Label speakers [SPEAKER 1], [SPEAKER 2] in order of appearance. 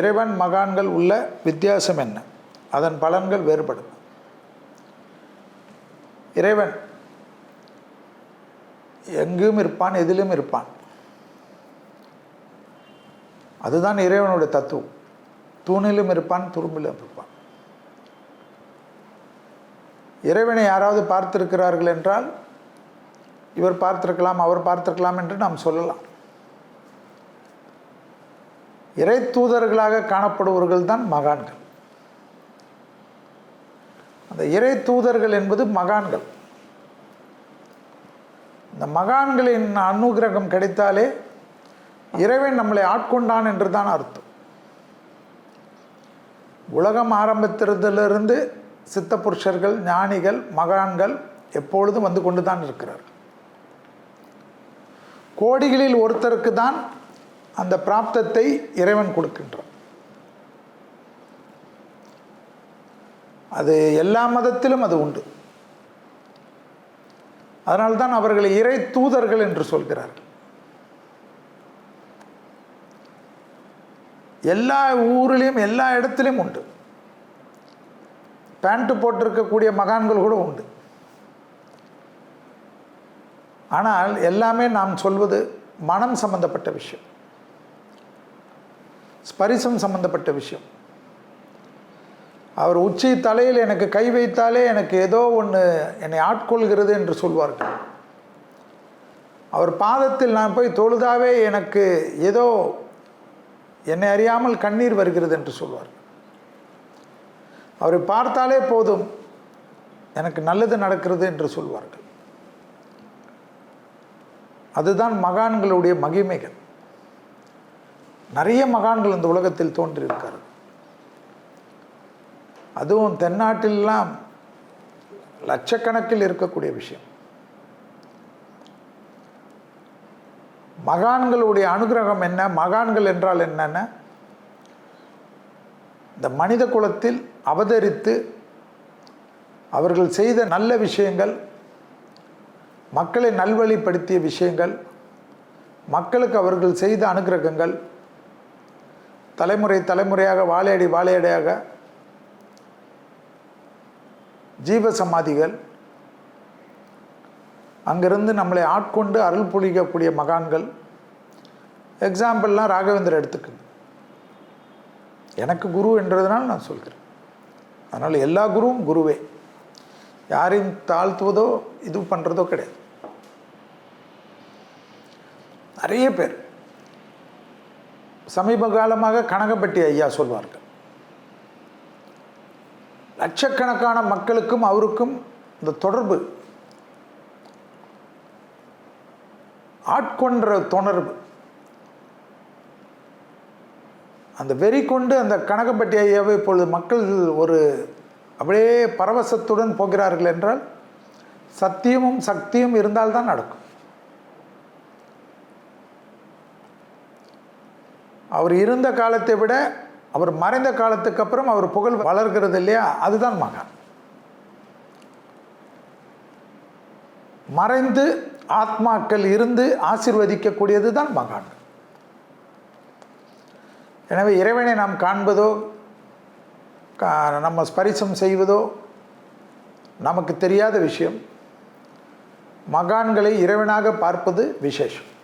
[SPEAKER 1] இறைவன் மகான்கள் உள்ள வித்தியாசம் என்ன? அதன் பலன்கள் வேறுபடும். இறைவன் எங்கும் இருப்பான் எதிலும் இருப்பான். அதுதான் இறைவனுடைய தத்துவம். தூணிலும் இருப்பான் துரும்பிலும் இருப்பான். இறைவனை யாராவது பார்த்திருக்கிறார்கள் என்றால் இவர் பார்த்திருக்கலாம் அவர் பார்த்திருக்கலாம் என்று நாம் சொல்லலாம். இறை தூதர்களாக காணப்படுபவர்கள் தான் மகான்கள். அந்த இறை தூதர்கள் என்பது மகான்கள். இந்த மகான்களின் அனுகிரகம் கிடைத்தாலே இறைவன் நம்மளை ஆட்கொண்டான் என்று தான் அர்த்தம். உலகம் ஆரம்பித்திருந்திலிருந்து சித்த புருஷர்கள் ஞானிகள் மகான்கள் எப்பொழுதும் வந்து கொண்டு தான் இருக்கிறார்கள். கோடிகளில் ஒருத்தருக்கு தான் அந்த பிராப்தத்தை இறைவன் கொடுக்கின்றான். அது எல்லா மதத்திலும் அது உண்டு. அதனால்தான் அவர்களை இறை தூதர்கள் என்று சொல்கிறார்கள். எல்லா ஊரிலையும் எல்லா இடத்துலையும் உண்டு. பேண்ட்டு போட்டிருக்கக்கூடிய மகான்கள் கூட உண்டு. ஆனால் எல்லாமே நாம் சொல்வது மனம் சம்பந்தப்பட்ட விஷயம். ஸ்பரிசம் சம்மந்தப்பட்ட விஷயம். அவர் உச்சி தலையில் எனக்கு கை வைத்தாலே எனக்கு ஏதோ ஒன்று என்னை ஆட்கொள்கிறது என்று சொல்வார்கள். அவர் பாதத்தில் நான் போய் தொழுதாவே எனக்கு ஏதோ என்னை அறியாமல் கண்ணீர் வருகிறது என்று சொல்வார் அவரை பார்த்தாலே போதும் எனக்கு நல்லது நடக்கிறது என்று சொல்வார்கள். அதுதான் மகான்களுடைய மகிமைகள். நிறைய மகான்கள் இந்த உலகத்தில் தோன்றியிருக்கார்கள் அதுவும் தென்னாட்டிலெல்லாம் லட்சக்கணக்கில் இருக்கக்கூடிய விஷயம். மகான்களுடைய அனுகிரகம் என்ன? மகான்கள் என்றால் என்னென்ன? இந்த மனித குலத்தில் அவதரித்து அவர்கள் செய்த நல்ல விஷயங்கள் மக்களை நல்வழிப்படுத்திய விஷயங்கள் மக்களுக்கு அவர்கள் செய்த அனுகிரகங்கள் தலைமுறை தலைமுறையாக வாழையடி வாழையடியாக ஜீவசமாதிகள் அங்கிருந்து நம்மளை ஆட்கொண்டு அருள் பொழிக்கக்கூடிய மகான்கள். எக்ஸாம்பிள்லாம் ராகவேந்தர் எடுத்துக்குங்க எனக்கு குரு என்றதுனால நான் சொல்கிறேன். அதனால் எல்லா குருவும் குருவே. யாரையும் தாழ்த்துவதோ இது பண்ணுறதோ கிடையாது. நிறைய பேர். சமீப காலமாக கனகப்பட்டி ஐயா சொல்வார்கள். லட்சக்கணக்கான மக்களுக்கும் அவருக்கும் இந்த தொடர்பு ஆட்கொன்ற தொடர்பு. அந்த வெறி கொண்டு அந்த கனகப்பட்டி ஐயாவை இப்பொழுது மக்கள் ஒரு அப்படியே பரவசத்துடன் போகிறார்கள் என்றால் சத்தியமும் சக்தியும் இருந்தால்தான் நடக்கும். அவர் இருந்த காலத்தை விட அவர் மறைந்த காலத்துக்கு அப்புறம் அவர் புகழ் வளர்கிறது இல்லையா? அதுதான் மகான். மறைந்து ஆத்மாக்கள் இருந்து ஆசிர்வதிக்கக்கூடியது தான் மகான். எனவே இறைவனை நாம் காண்பதோ கா- நம்ம ஸ்பரிசம் செய்வதோ நமக்கு தெரியாத விஷயம். மகான்களை இறைவனாக பார்ப்பது விசேஷம்.